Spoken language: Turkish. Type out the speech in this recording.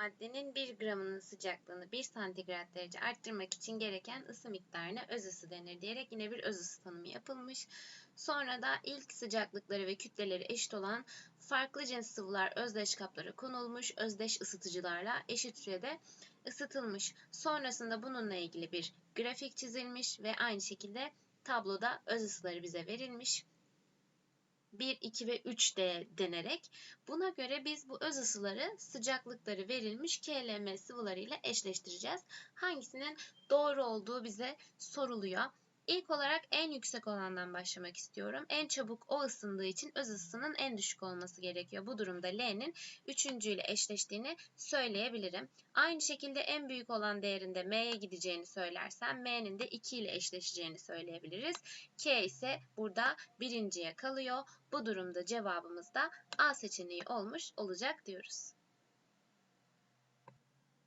Maddenin 1 gramının sıcaklığını 1 santigrat derece arttırmak için gereken ısı miktarına öz ısı denir diyerek yine bir öz ısı tanımı yapılmış. Sonra da ilk sıcaklıkları ve kütleleri eşit olan farklı cins sıvılar özdeş kaplara konulmuş, özdeş ısıtıcılarla eşit sürede ısıtılmış. Sonrasında bununla ilgili bir grafik çizilmiş ve aynı şekilde tabloda öz ısıları bize verilmiş. 1, 2 ve 3 de denerek buna göre biz bu öz ısıları sıcaklıkları verilmiş KLM sıvılarıyla eşleştireceğiz. Hangisinin doğru olduğu bize soruluyor. İlk olarak en yüksek olandan başlamak istiyorum. En çabuk o ısındığı için öz ısısının en düşük olması gerekiyor. Bu durumda L'nin 3. ile eşleştiğini söyleyebilirim. Aynı şekilde en büyük olan değerinde M'ye gideceğini söylersem M'nin de 2 ile eşleşeceğini söyleyebiliriz. K ise burada birinciye kalıyor. Bu durumda cevabımız da A seçeneği olmuş olacak diyoruz.